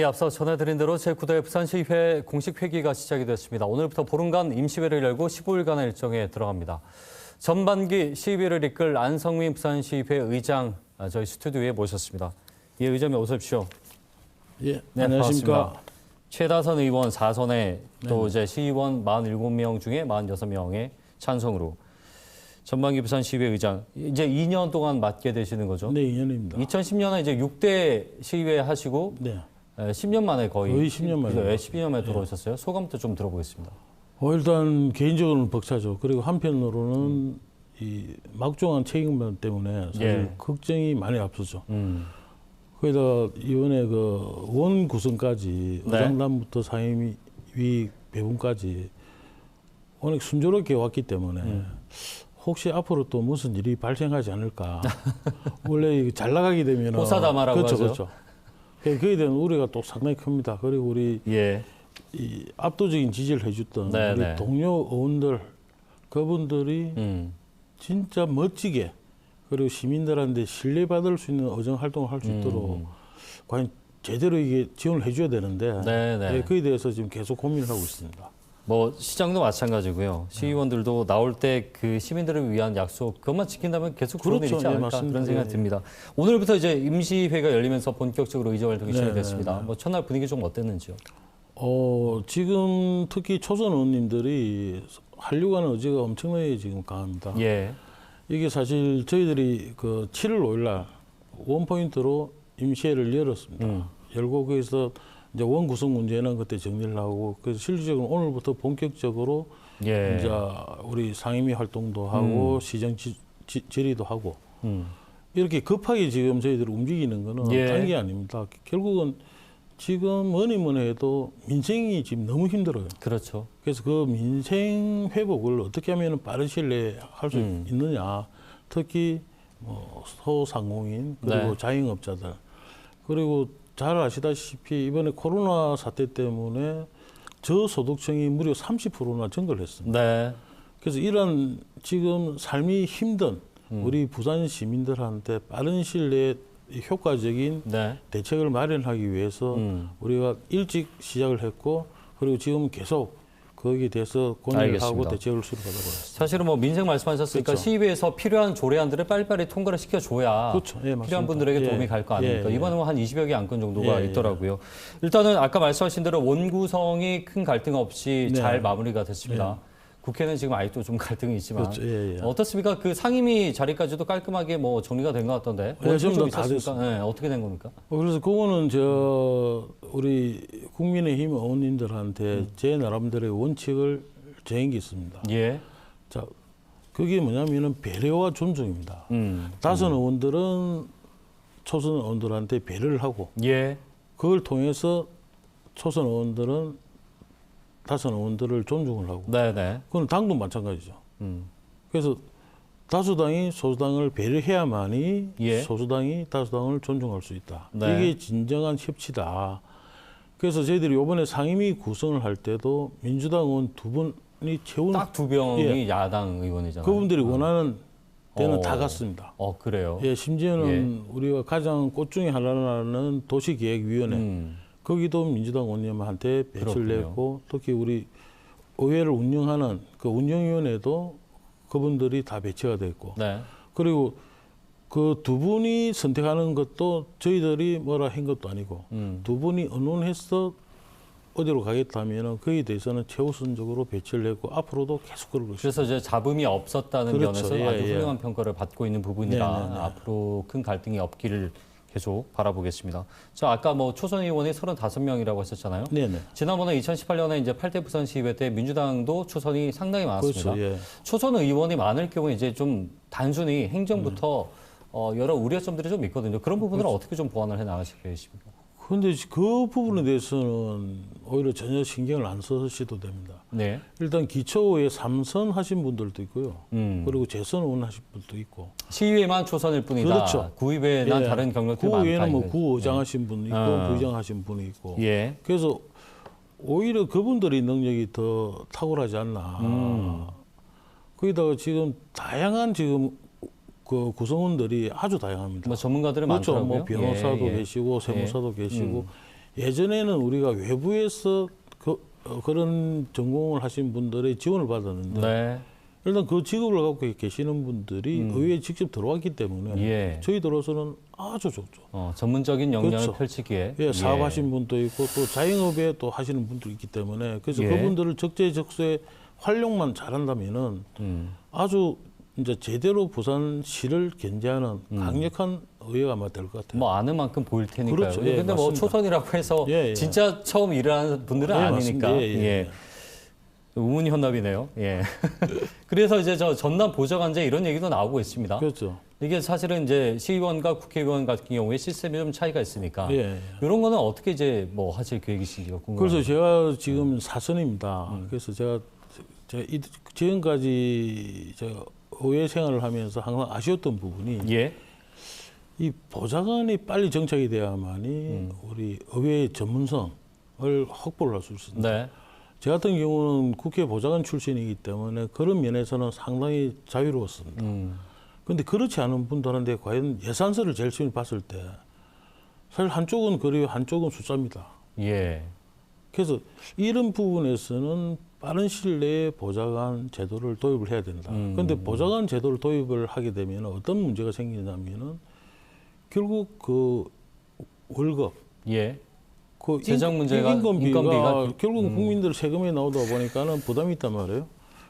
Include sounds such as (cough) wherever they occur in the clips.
이 앞서 전해드린 대로 제9대 부산시의회 공식 회기가 시작이 됐습니다. 오늘부터 보름간 임시회를 열고 15일간의 일정에 들어갑니다. 전반기 시의회를 이끌 안성민 부산시의회 의장 아, 저희 스튜디오에 모셨습니다. 예, 의장님 어서 오십시오. 예, 네, 안녕하십니까. 반갑습니다. 최다선 의원 4선에 또 이제 시의원 47명 중에 46명의 찬성으로 전반기 부산시의회 의장 이제 2년 동안 맡게 되시는 거죠. 네, 2년입니다. 2010년에 이제 6대 시의회 하시고 네. 에, 10년 만에 거의 거의 10년 만에. 네, 12년 만에 돌아오셨어요. 소감부터 좀 들어보겠습니다. 어, 일단 개인적으로는 벅차죠. 그리고 한편으로는 이 막중한 책임감 때문에 사실 예. 걱정이 많이 앞서죠. 음. 거기다 이번에 그 원 구성까지 네. 의장단부터 상임위 배분까지 워낙 순조롭게 왔기 때문에 음. 혹시 앞으로 또 무슨 일이 발생하지 않을까. (laughs) 원래 잘 나가게 되면 호사다마라고 그렇죠, 하죠. 그렇죠. 그- 거기에 대한 우려가 또 상당히 큽니다. 그리고 우리 예. 이 압도적인 지지를 해줬던 네, 우리 네. 동료 의원들 그분들이 음. 진짜 멋지게 그리고 시민들한테 신뢰받을 수 있는 의정 활동을 할 수 있도록 음. 과연 제대로 이게 지원을 해줘야 되는데 네, 네. 예, 그에 대해서 지금 계속 고민을 하고 있습니다. 뭐 시장도 마찬가지고요. 시의원들도 나올 때 그 시민들을 위한 약속 그것만 지킨다면 계속 좋은 그렇죠. 일이 있지 네, 않을까 맞습니다. 그런 생각이 예, 예. 듭니다. 오늘부터 이제 임시회가 열리면서 본격적으로 의정 활동이 네, 시작됐습니다. 네, 네. 뭐 첫날 분위기 좀 어땠는지요? 어, 지금 특히 초선 의원님들이 하려고 하는 의지가 엄청나게 지금 강합니다. 예. 이게 사실 저희들이 그 7월 5일 날 원포인트로 임시회를 열었습니다. 음. 열고 거기서 이제 원 구성 문제는 그때 정리를 하고 그래서 실질적으로 오늘부터 본격적으로 예. 이제 우리 상임위 활동도 하고 시정 지, 지, 질의도 하고 음. 이렇게 급하게 지금 저희들이 움직이는 거는 예. 딴게 아닙니다. 결국은 지금 뭐니 뭐니 해도 민생이 지금 너무 힘들어요. 그렇죠. 그래서 그 민생 회복을 어떻게 하면 빠른 시일 내에 할수 음. 있느냐. 특히 뭐 소상공인 그리고 네. 자영업자들 그리고 잘 아시다시피 이번에 코로나 사태 때문에 저소득층이 무려 30%나 증가했습니다. 네. 그래서 이런 지금 삶이 힘든 음. 우리 부산 시민들한테 빠른 시일 내에 효과적인 네. 대책을 마련하기 위해서 음. 우리가 일찍 시작을 했고 그리고 지금 계속 거기에 대해서 알겠습니다. 하고 대책을 수립하도록 하겠습니다. 사실은 뭐 민생 말씀하셨으니까 그렇죠. 시의회에서 필요한 조례안들을 빨리빨리 통과를 시켜줘야 그렇죠. 예. 필요한 분들에게 예. 도움이 갈거 아닙니까? 예, 예. 이번에 한 20여 개 안건 정도가 예, 예. 있더라고요. 일단은 아까 말씀하신 대로 원구성이 큰 갈등 없이 네. 잘 마무리가 됐습니다. 국회는 지금 아직도 좀 (laughs) 갈등이 있지만 그렇죠. 예, 예. 어떻습니까? 그 상임위 자리까지도 깔끔하게 뭐 정리가 된 것 같던데. 예, 지금 다 있었습니까? 네, 어떻게 된 겁니까? 어, 그래서 그거는 저 우리 국민의힘 의원님들한테 음. 제 나름대로의 원칙을 정한 게 있습니다. 예. 자, 그게 뭐냐면은 배려와 존중입니다. 음. 다선 의원들은 초선 의원들한테 배려를 하고 예. 그걸 통해서 초선 의원들은 다선 의원들을 존중을 하고 네네. 그건 당도 마찬가지죠. 음. 그래서 다수당이 소수당을 배려해야만이 예. 소수당이 다수당을 존중할 수 있다. 네. 이게 진정한 협치다. 그래서 저희들이 이번에 상임위 구성을 할 때도 민주당 의원 두 분이 채운 딱두 병이 예. 야당 의원이잖아요. 그분들이 원하는 데는 어. 다 갔습니다. 어 그래요. 예, 심지어는 우리가 가장 꽃 중에 하나라는 도시계획위원회 음. 거기도 민주당 의원님한테 배치를. 냈고 특히 우리 의회를 운영하는 그 운영위원회도 그분들이 다 배치가 됐고 네. 그리고 그 두 분이 선택하는 것도 저희들이 뭐라 한 것도 아니고 음. 두 분이 언론해서 어디로 가겠다 하면은 거기에 대해서는 최우선적으로 배치를 했고 앞으로도 계속 그럴 것입니다. 그래서 이제 잡음이 없었다는 그렇죠. 면에서 예, 아주 예. 훌륭한 평가를 받고 있는 부분이라 네, 네, 네. 앞으로 큰 갈등이 없기를 계속 바라보겠습니다. 자, 아까 뭐 초선 의원이 35명이라고 하셨잖아요. 네네. 지난번에 2018년에 이제 8대 부산 시의회 때 민주당도 초선이 상당히 많았습니다. 그렇죠. 예. 초선 의원이 많을 경우 이제 좀 단순히 행정부터 어, 여러 우려점들이 좀 있거든요. 그런 부분을 그렇죠. 어떻게 좀 보완을 해 나가실 계십니까? 그런데 그 부분에 대해서는 오히려 전혀 신경을 안 쓰셔도 됩니다. 네. 일단 기초에 삼선 하신 분들도 있고요. 음. 그리고 재선 의원 하신 분도 있고. 시의회만 초선일 뿐이다. 그렇죠. 구의회나 예. 다른 경력들이 그 많다. 외에는 뭐. 구의장 하신 분 있고 아. 부의장 하신 분이 있고. 예. 그래서 오히려 그분들의 능력이 더 탁월하지 않나. 음. 거기다가 지금 다양한 지금 그 구성원들이 아주 다양합니다. 뭐 전문가들은 그렇죠. 많더라고요. 뭐 변호사도 예, 예. 계시고 세무사도 계시고 예전에는 우리가 외부에서 그, 어, 그런 전공을 하신 분들의 지원을 받았는데 네. 일단 그 직업을 갖고 계시는 분들이 음. 의회에 직접 들어왔기 때문에 예. 저희들로서는 아주 좋죠. 어, 전문적인 역량을 그렇죠. 펼치기에 예, 사업하신 분도 있고 또 자영업에 또 하시는 분도 있기 때문에 그래서 예. 그분들을 적재적소에 활용만 잘한다면은 음. 아주 이제 제대로 부산시를 견제하는 강력한 의회가 아마 될 것 같아요. 뭐 아는 만큼 보일 테니까요. 그렇죠. 예, 근데 뭐 맞습니다. 초선이라고 해서 예, 예. 진짜 처음 일하는 분들은 예, 아니니까. 예, 예. 우문현납이네요. 예. (laughs) 그래서 이제 저 전남 보좌관제 이런 얘기도 나오고 있습니다. 그렇죠. 이게 사실은 이제 시의원과 국회의원 같은 경우에 시스템이 좀 차이가 있으니까 예. 이런 거는 어떻게 이제 뭐 하실 계획이신지가 궁금해요. 그래서 제가 지금 사선입니다. 그래서 제가 제가 이- 지금까지 제가 의회 생활을 하면서 항상 아쉬웠던 부분이 예. 이 보좌관이 빨리 정착이 돼야만이 음. 우리 의회의 전문성을 확보를 할 수 있습니다. 네. 저 같은 경우는 국회 보좌관 출신이기 때문에 그런 면에서는 상당히 자유로웠습니다. 음. 그런데 그렇지 않은 분들한테 과연 예산서를 제일 처음에 봤을 때 사실 한쪽은 그래요, 한쪽은 숫자입니다. 예. 그래서 이런 부분에서는 빠른 시일 내에 보좌관 제도를 도입을 해야 된다. 음. 그런데 보좌관 제도를 도입을 하게 되면 어떤 문제가 생기냐면은 결국 그 월급, 예. 그 재정 인- 문제가, 인건비가, 인건비가 결국 음. 국민들 세금에 나오다 보니까는 부담이 있단 말이에요.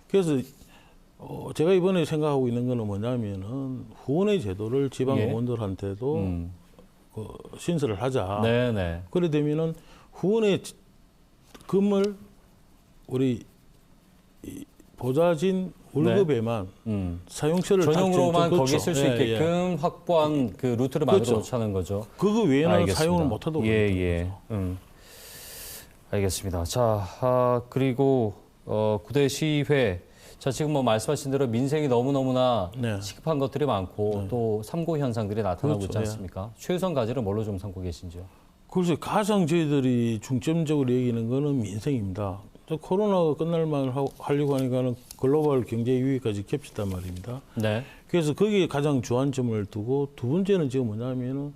그래서 어, 제가 이번에 생각하고 있는 거는 뭐냐면은 후원의 제도를 지방 예. 의원들한테도 음. 그 신설을 하자. 네, 네. 그래 되면은 후원의 지- 금을 우리 이 보좌진 월급에만 음. 사용처를 전용으로만 딱 거기 그렇죠. 쓸수 예, 예. 있게끔 확보한 그 루트를 만들어 그렇죠. 놓자는 거죠. 그거 외에는 알겠습니다. 사용을 못 하도록 예, 예. 음. 알겠습니다. 자, 아, 그리고 어, 구대 시의회. 자, 지금 뭐 말씀하신 대로 민생이 너무너무나 네. 시급한 것들이 많고 또 삼고 현상들이 나타나고 그렇죠. 있지 않습니까? 최우선 과제를 뭘로 좀 삼고 계신지요? 그래서 가장 저희들이 중점적으로 얘기하는 거는 민생입니다. 또 코로나가 끝날 만 하- 하려고 하니까는 글로벌 경제 위기까지 겹치단 말입니다. 네. 그래서 거기에 가장 주안점을 두고 두 번째는 지금 뭐냐면은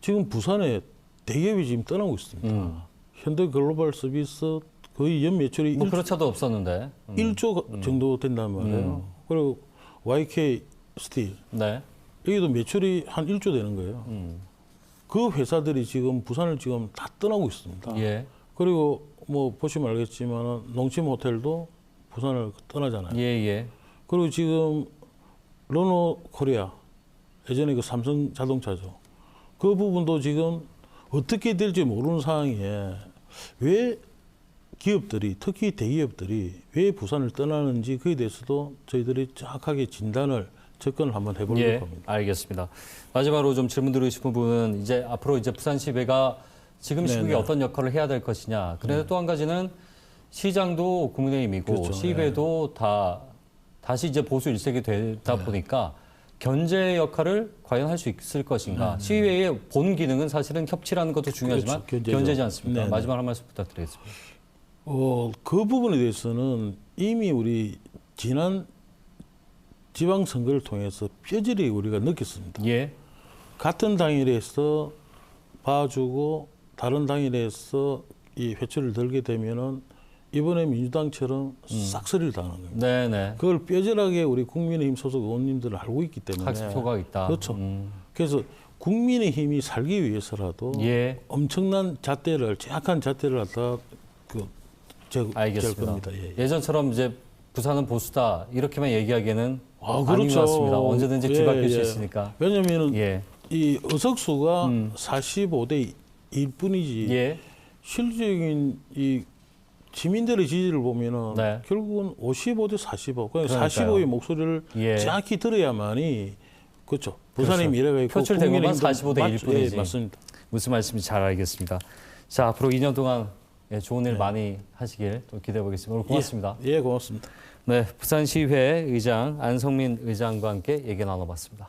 지금 부산에 대기업이 지금 떠나고 있습니다. 음. 현대 글로벌 서비스 거의 연 매출이 뭐일 그렇차도 없었는데. 음. 1조 정도 된단 말이에요. 그리고 YK 스틸 네. 여기도 매출이 한 1조 되는 거예요. 음. 그 회사들이 지금 부산을 지금 다 떠나고 있습니다. 예. 그리고 뭐 보시면 알겠지만 농심 호텔도 부산을 떠나잖아요. 예, 예. 그리고 지금 르노 코리아 예전에 그 삼성 자동차죠. 그 부분도 지금 어떻게 될지 모르는 상황에 왜 기업들이 특히 대기업들이 왜 부산을 떠나는지 그에 대해서도 저희들이 정확하게 진단을 접근을 한번 해보려고 예, 합니다. 알겠습니다. 마지막으로 좀 질문 드리고 싶은 부분은 이제 앞으로 이제 부산시의회가 지금 시국에 네네. 어떤 역할을 해야 될 것이냐. 그런데 또한 가지는 시장도 국민의힘이고 그렇죠. 시의회도 다 다시 이제 보수 일색이 되다 네. 보니까 견제 역할을 과연 할 수 있을 것인가. 시의회의 본 기능은 사실은 협치라는 것도 중요하지만 음. 그렇죠. 견제지 않습니까? 네네. 마지막 한 말씀 부탁드리겠습니다. 어, 그 부분에 대해서는 이미 우리 지난 지방선거를 통해서 뼈저리 우리가 느꼈습니다. 예, 같은 당일에서 봐주고 다른 당일에서 이 회초를 들게 되면은 이번에 민주당처럼 싹쓸이를 당하는 겁니다. 네, 네. 그걸 뼈저하게 우리 국민의힘 소속 의원님들은 알고 있기 때문에 학습 효과가 있다. 그렇죠. 음, 그래서 국민의힘이 살기 위해서라도 예. 엄청난 잣대를 정확한 잣대를 갖다 그 제, 알겠습니다. 겁니다. 예, 예. 예 전처럼 이제 부산은 보수다 이렇게만 얘기하기에는 아, 그렇죠. 것 같습니다. 언제든지 예, 뒤바뀔 수 예. 있으니까. 왜냐면은 예, 이 의석수가 음. 45대 1뿐이지 예, 실질적인 이 시민들의 지지를 보면은 네. 결국은 55대 45. 그러니까 그러니까요. 45의 목소리를 예. 정확히 들어야만이 그렇죠. 부산의 그렇죠. 미래가 있고 표출된 것만 국민의힘도 45대 맞- 1 뿐이지. 예, 맞습니다. 무슨 말씀인지 잘 알겠습니다. 자, 앞으로 2년 동안 예, 좋은 일 많이 하시길 또 기대해 보겠습니다. 오늘 고맙습니다. 예, 예, 고맙습니다. 네, 부산시의회 의장 안성민 의장과 함께 얘기 나눠봤습니다.